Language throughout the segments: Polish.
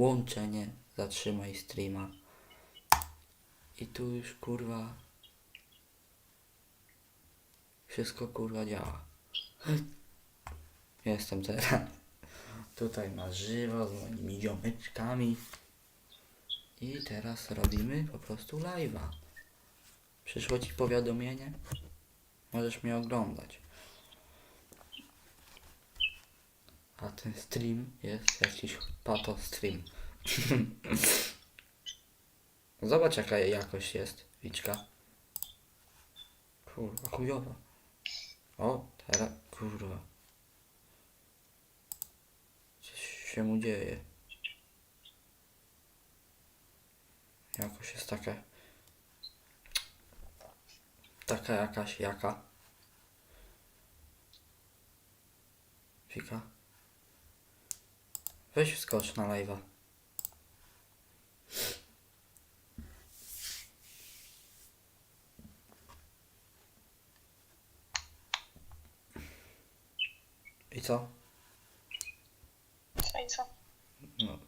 łączenie, zatrzymaj streama. I tu już kurwa wszystko kurwa działa. Jestem teraz tutaj na żywo z moimi ziomeczkami. I teraz robimy po prostu live'a. Przyszło ci powiadomienie? Możesz mnie oglądać. A ten stream jest jakiś pato stream. Zobacz jaka jakość jest, Wiczka. Kurwa, chujowa. O, teraz, kurwa. Coś się mu dzieje. Jakoś jest taka... Taka jakaś, jaka. Wika. Weź wskocz na live'a. I co? Co i co? No.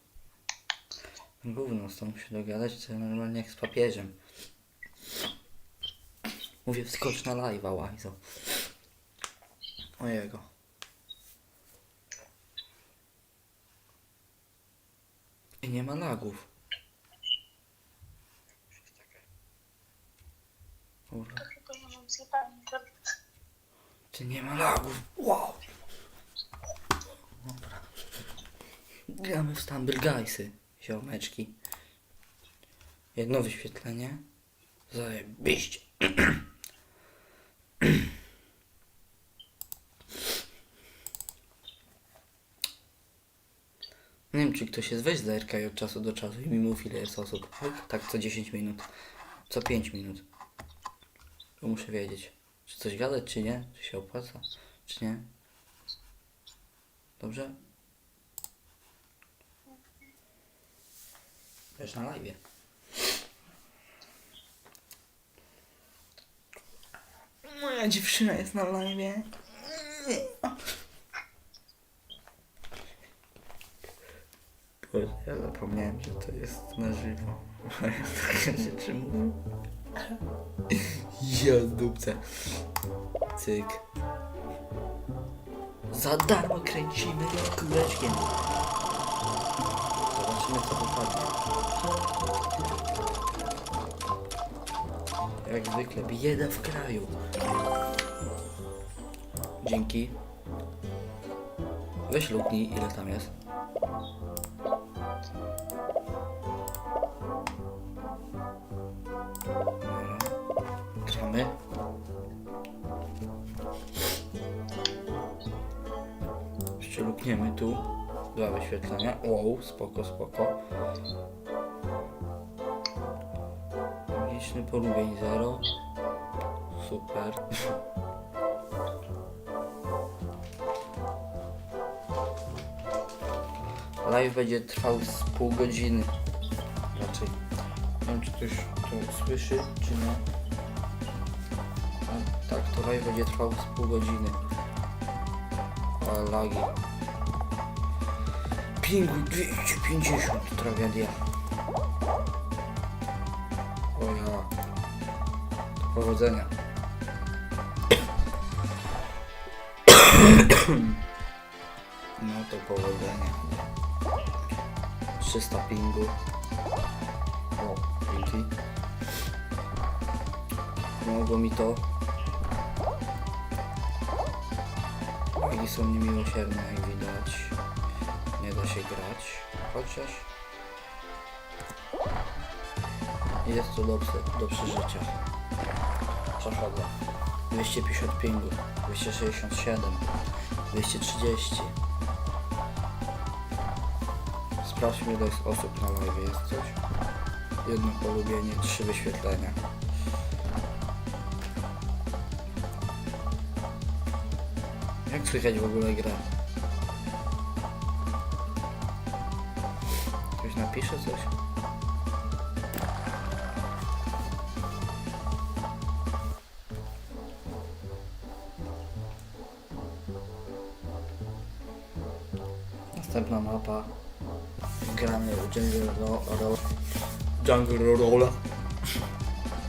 Gówno z tą się dogadać, to normalnie jak z papieżem. Mówię, wskocz na live'a, łajzo. Ojego. Nie ma lagów. Kurwa. Internet. Czy nie ma lagów? Wow! Dobra. Gramy w Stumble Guysy, ziomeczki. Jedno wyświetlenie. Zajebiście. Czy ktoś jest weź zerkaj od czasu do czasu i mi mów ile jest osób. Tak co 10 minut. Co 5 minut. Bo muszę wiedzieć, czy coś gadać, czy nie, czy się opłaca, czy nie. Dobrze? Też na live. Moja dziewczyna jest na live. Ja zapomniałem, że to jest na żywo. Bo ja takie rzeczy. Ja dupce. Cyk. Za darmo kręcimy kółeczkiem. Zobaczymy co wypadnie. Jak zwykle, bieda w kraju. Dzięki. Weź luknij, ile tam jest. Gramy. Jeszcze lukniemy tu. Dwa wyświetlenia. Wow, spoko, spoko. Liczny polubień 0. Super. Live będzie trwał z pół godziny. Raczej. Nie wiem, czy ktoś to słyszy, czy nie. A, tak, to live będzie trwał z pół godziny. Ale lagi. Pingu 250, tragedia. O ja. To powodzenia. No to powodzenia. 300 pingu. O, dzięki. Pomogło mi to. Lagi są niemiłosierne, jak widać. Nie da się grać. Chociaż... Jest to do, do przeżycia. Przechodzę. 250 pingu. 267. 230. Sprawdźmy ile jest osób na live. Jest coś. Jedno polubienie, trzy wyświetlenia. Jak słychać w ogóle grę? Ktoś napisze coś? Jungle Rolla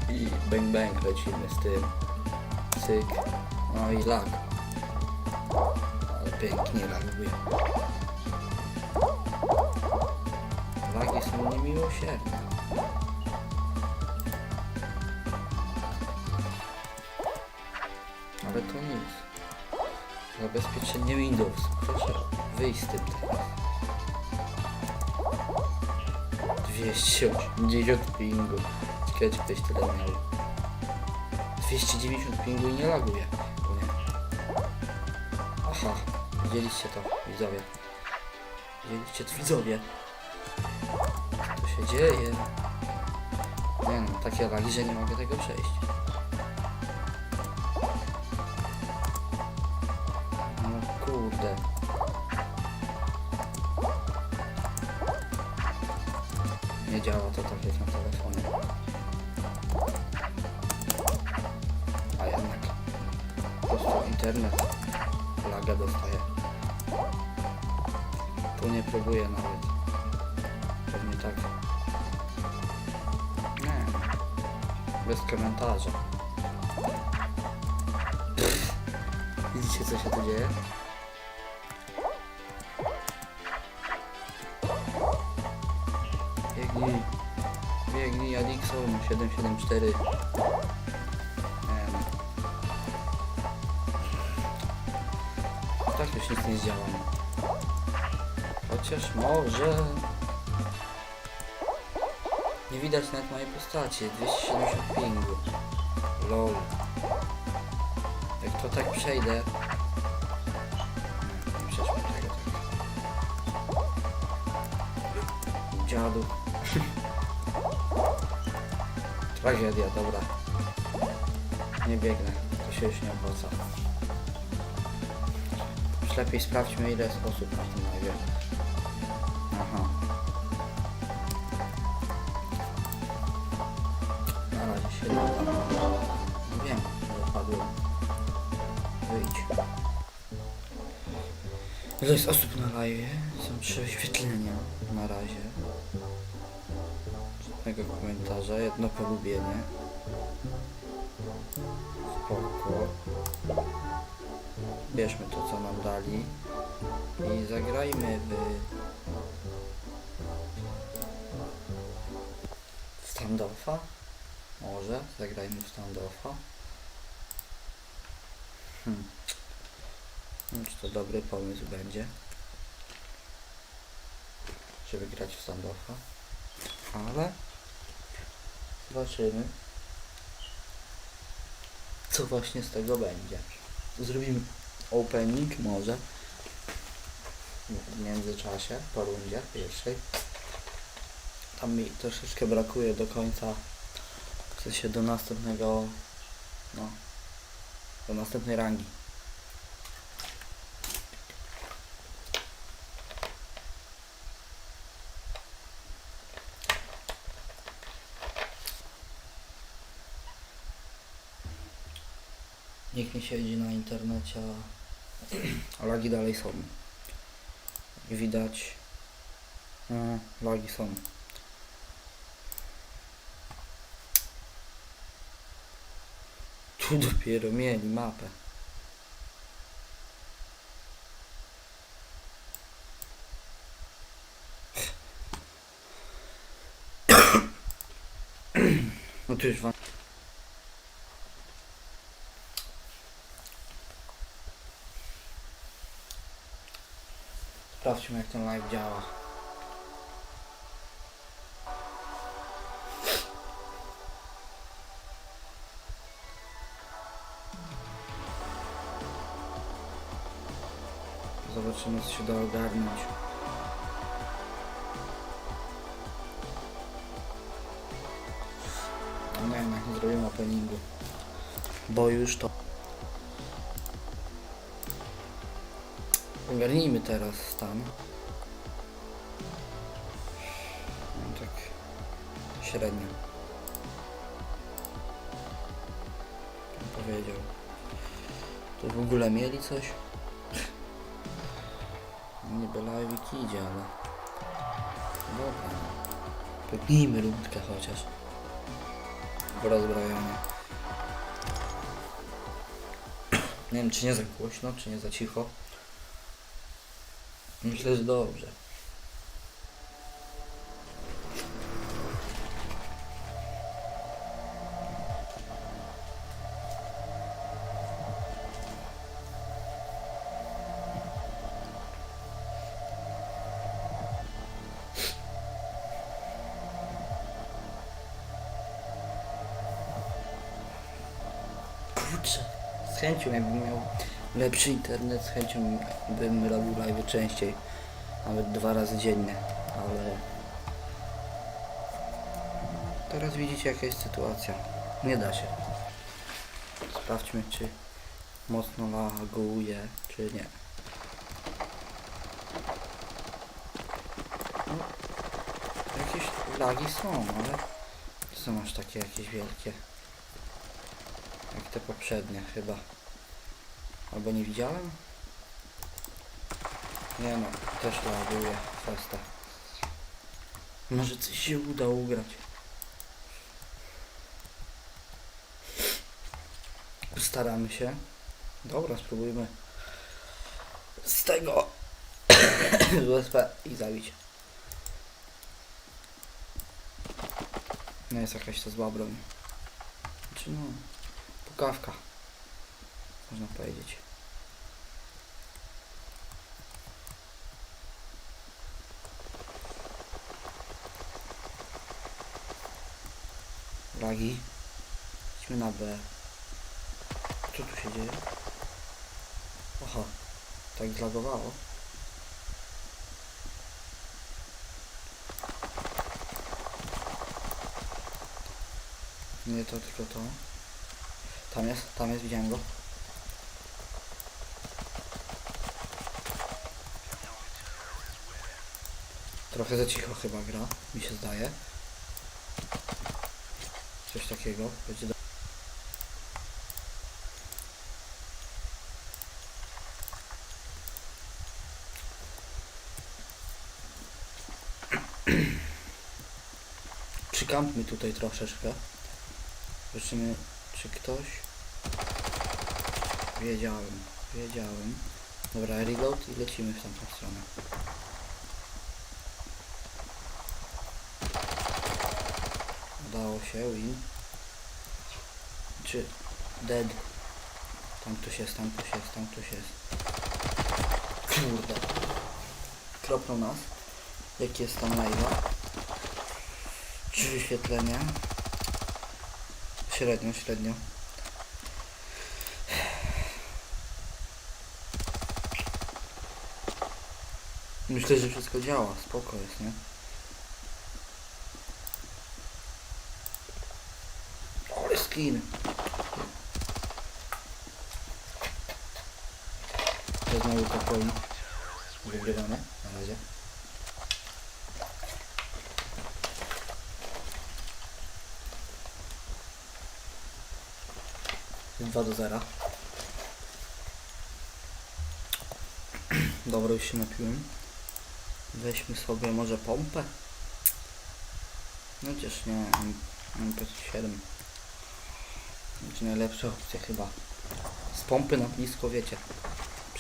i bang bang lecimy z tym. Cyk. No i lag. Ale pięknie laguje. Lagi są niemiłosierne. Ale to nic. Zabezpieczenie Windows. Proszę wyjść z tym teraz. 280 pingu. Ciekawe czy ktoś tyle miał. 290 pingu i nie laguje. Aha, widzieliście to, widzowie. Widzieliście to, widzowie. Co się dzieje? Nie no, takie lagi, że nie mogę tego przejść. Nie działa to tak jak na telefonie. A jednak po prostu internet laga dostaje. Tu nie próbuję nawet. Pewnie tak. Nie. Bez komentarza. Widzicie co się tu dzieje? Biegnij Adixon 774. Nie no. Tak już nic nie zdziałam. Chociaż może... Nie widać nawet mojej postaci. 270 pingu. Lol. Jak to tak przejdę... Nie przeszło tego tak. Dziadu. Tragedia, dobra. Nie biegnę, to się już nie opłaca. Już lepiej sprawdźmy ile jest osób na tym live. Aha. Na razie się nie da. No wiem, że padłem. Wyjdź. Ile jest osób na live? Są trzy wyświetlenia na razie. Komentarza, jedno polubienie. Spoko. Bierzmy to co nam dali i zagrajmy w w standoffa. Może zagrajmy w standoffa. Hmm. Czy to dobry pomysł będzie, żeby grać w standoffa, ale zobaczymy, co właśnie z tego będzie. Zrobimy opening może w międzyczasie, po rundzie pierwszej. Tam mi troszeczkę brakuje do końca, w sensie do następnego, no, do następnej rangi. Siedzi na internecie, a- lagi dalej są. Jak widać, no, lagi są. Tu dopiero mieli mapę. No tu już wam... Sprawdźmy jak ten live działa. Zobaczymy co się da ogarnąć. No jednak nie zrobimy openingu. Bo już to... Ogarnijmy teraz stan. No tak średnio. Powiedział. Tu w ogóle mieli coś? Niby live idzie, ale... Dobra. Pyknijmy rundkę chociaż. W. Nie wiem, czy nie za głośno, czy nie za cicho. Myślę, że dobrze. Kurczę, z chęcią jakbym miał lepszy internet, z chęcią bym robił live częściej, nawet dwa razy dziennie, ale teraz widzicie jaka jest sytuacja. Nie da się. Sprawdźmy czy mocno laguje, czy nie. No, jakieś lagi są, ale nie są aż takie jakieś wielkie. Jak te poprzednie chyba. Albo nie widziałem? Nie no, też laguje festa. Może coś się uda ugrać. Staramy się. Dobra, spróbujmy z tego z USP i zabić. No jest jakaś to zła broń. Znaczy no, pukawka. Można powiedzieć. Lagi. Idźmy na B. Co tu się dzieje? Aha, tak zlagowało. Nie to, tylko to. Tam jest, tam jest, widziałem go. Trochę za cicho chyba gra, mi się zdaje. Takiego. Będzie do... Przykampmy tutaj troszeczkę. Zobaczymy, czy ktoś... Wiedziałem, wiedziałem. Dobra, reload i lecimy w tamtą stronę. Udało się, win. Czy dead? Tam ktoś jest, tam ktoś jest, tam ktoś jest. Kurde. Kropnął nas. Jaki jest tam live'a? Trzy wyświetlenia. Średnio, średnio. Myślę, że wszystko działa, spoko jest, nie? Ale skin. To znowu kapoi. Wygrywamy na razie. Dwa do zera. Dobra, już się napiłem. Weźmy sobie może pompę. No chociaż nie, MP7. Będzie najlepsza opcja chyba. Z pompy na blisko, wiecie.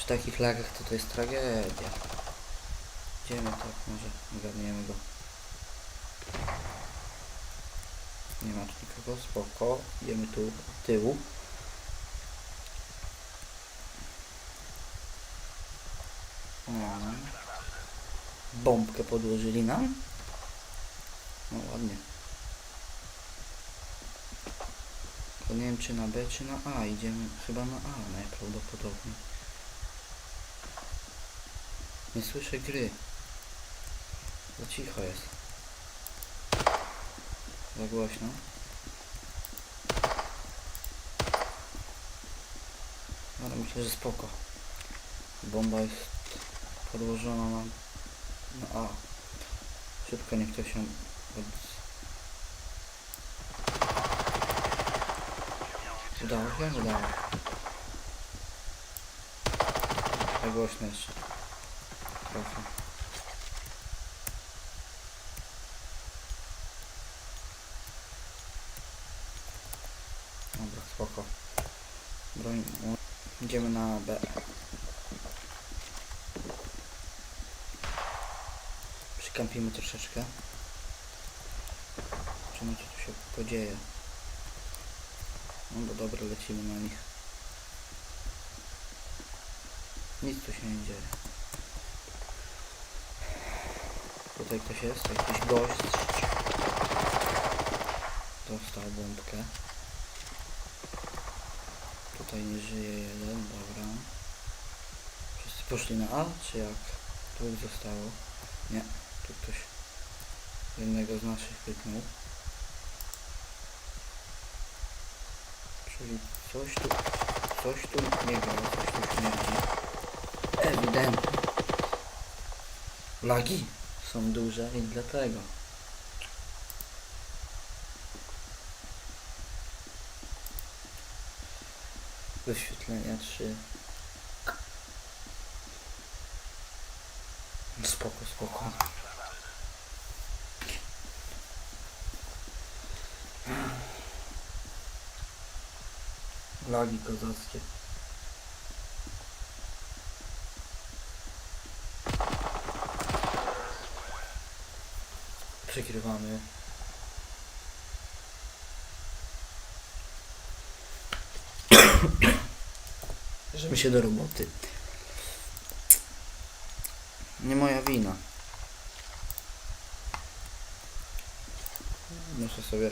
Przy takich lagach to to jest tragedia. Idziemy tak, może ogarniemy go. Nie ma tu nikogo, spoko. Idziemy tu tyłu. O. Bombkę podłożyli nam. No ładnie. Tylko nie wiem czy na B czy na A. Idziemy chyba na A najprawdopodobniej. Nie słyszę gry. Za cicho jest. Za głośno. Ale myślę, że spoko. Bomba jest podłożona na, na A. Szybko niech to się. Udało się? Udało. Za głośno jeszcze trafi. Dobra, spoko. Broń. Idziemy na B. Przykampimy troszeczkę. Zobaczymy co tu się podzieje. No bo dobra, lecimy na nich. Nic tu się nie dzieje. Tutaj ktoś jest, jakiś gość. Dostał bombkę. Tutaj nie żyje jeden, dobra. Wszyscy poszli na A, czy jak? Dwóch zostało. Nie, tu ktoś jednego z naszych pyknął. Czyli coś tu, coś tu nie gra, coś tu śmierdzi. Ewidentnie. Lagi są duże i dlatego. Wyświetlenia 3. Spoko, spoko. Lagi kozackie. Przegrywamy. Bierzemy się do roboty. Nie moja wina. Muszę sobie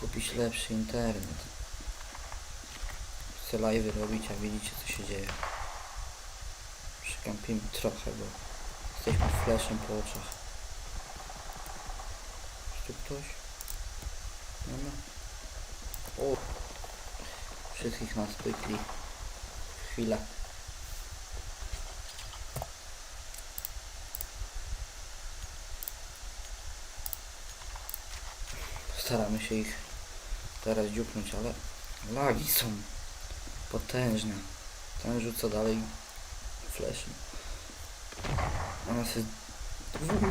kupić lepszy internet. Chcę live robić, a widzicie co się dzieje. Przykampimy trochę, bo jesteśmy flashem po oczach. Ktoś? Nie ma? O! Wszystkich nas pykli. Chwila. Staramy się ich teraz dziupnąć, ale lagi są potężne. Ten rzuca dalej flashem. A nas jest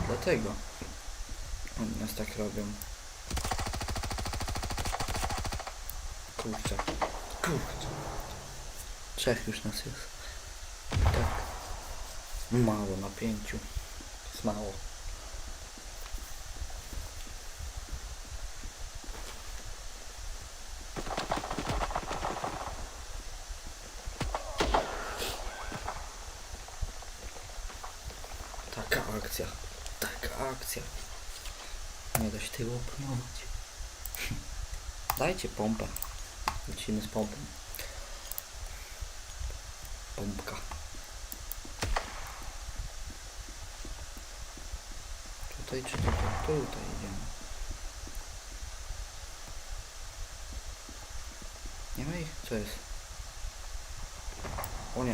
dlatego oni nas tak robią. Kurczę, kurczę. Trzech już nas jest. Tak. Mało na pięciu. Jest mało. Taka akcja. Taka akcja. Nie da się tego opanować. Dajcie pompę. Lecimy z pompą. Pompka. Tutaj czy tutaj? Tutaj idziemy. Nie ma ich? Co jest? O nie.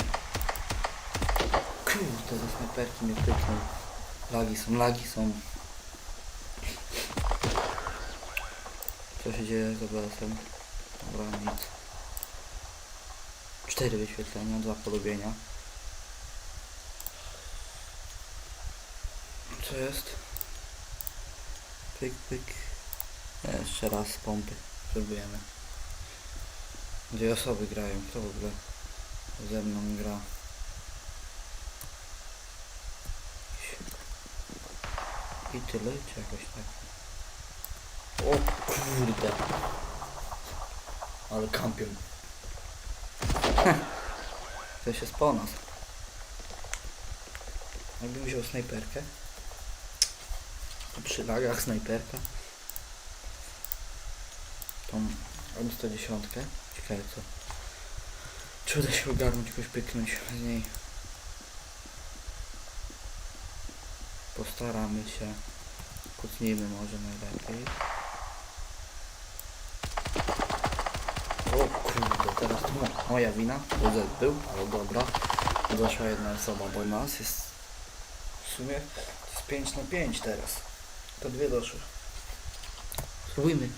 Kurde, ze snajperki mnie pyknął. Lagi są, lagi są. Co się dzieje z OBS-em? Dobra, nic. Cztery wyświetlenia, dwa polubienia. Co jest? Pyk, pyk. Jeszcze raz pompy. Próbujemy. Dwie osoby grają. Kto w ogóle ze mną gra? I tyle, czy jakoś tak? O kurde. Ale kampią. Ktoś jest po nas. Jakbym wziął snajperkę. Przy lagach snajperka. Tą M110. Ciekawe co. Czy uda się ogarnąć, jakoś pyknąć z niej. Postaramy się. Kucnijmy może najlepiej. O kurde, teraz to mo- moja wina. WZ był, ale dobra. Zaszła jedna osoba, bo nas jest w sumie jest 5 na 5 teraz. To dwie doszły. Spróbujmy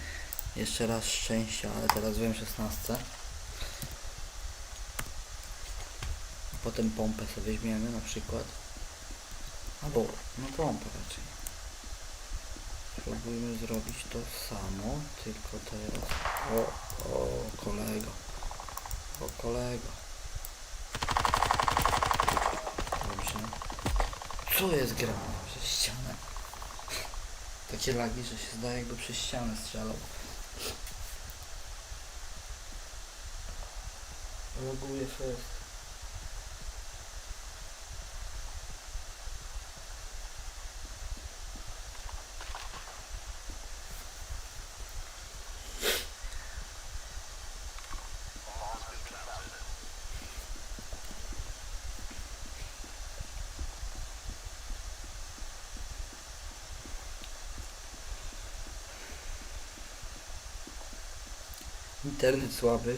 jeszcze raz szczęścia, ale teraz wiem 16. Potem pompę sobie weźmiemy na przykład. Albo, no pompę raczej. Spróbujmy zrobić to samo, tylko teraz. O, kolego. Dobrze. Co jest grane przez ścianę? Takie lagi, że się zdaje jakby przez ścianę strzelał. Loguje fest. Internet słaby.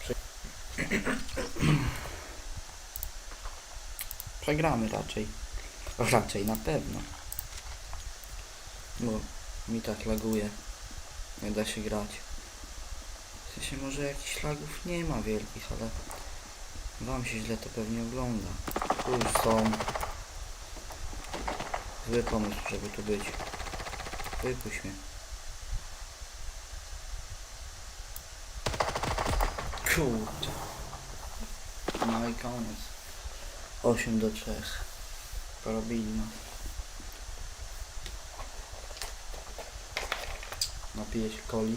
Prze- Przegramy raczej. Raczej na pewno. Bo mi tak laguje. Nie da się grać. W sensie może jakichś lagów nie ma wielkich, ale Wam się źle to pewnie ogląda. Tu już są. Zły pomysł, żeby tu być. Wypuść mnie. Kurczę. No i koniec. 8 do 3. Porobili nas. Napiję się coli.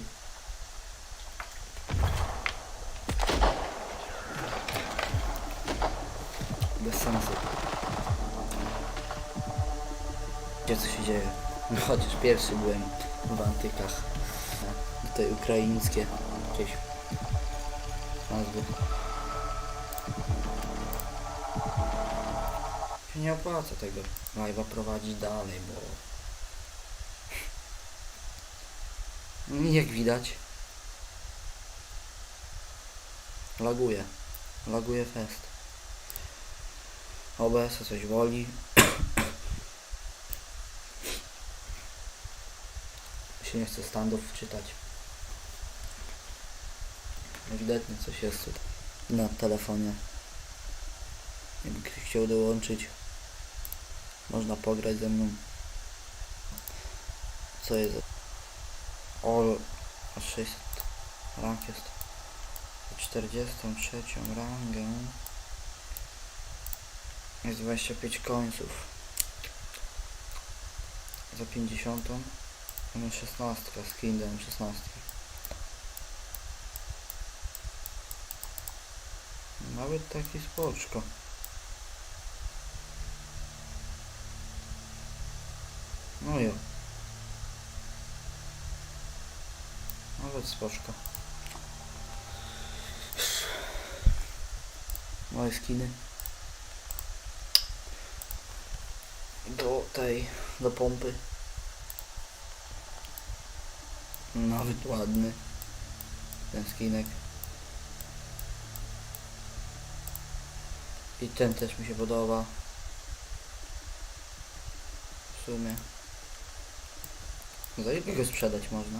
Chociaż pierwszy byłem w antykach. Tutaj ukraińskie jakieś nazwy. Nie opłaca tego live'a prowadzić dalej, bo jak widać laguje. Laguje fest. OBS coś woli. Się nie chce standów wczytać. Ewidentnie coś jest na telefonie. Jakby ktoś chciał dołączyć, można pograć ze mną. Co jest? O, aż 600 rank jest. 43 rangę. Jest 25 końców. Za 50. Mamy 16, skin dałem 16. Nawet taki spoczko. No jo. Nawet spoczko. Moje skiny. Do tej, do pompy. Nawet ładny. Ten skinek. I ten też mi się podoba. W sumie. Za ile go sprzedać można?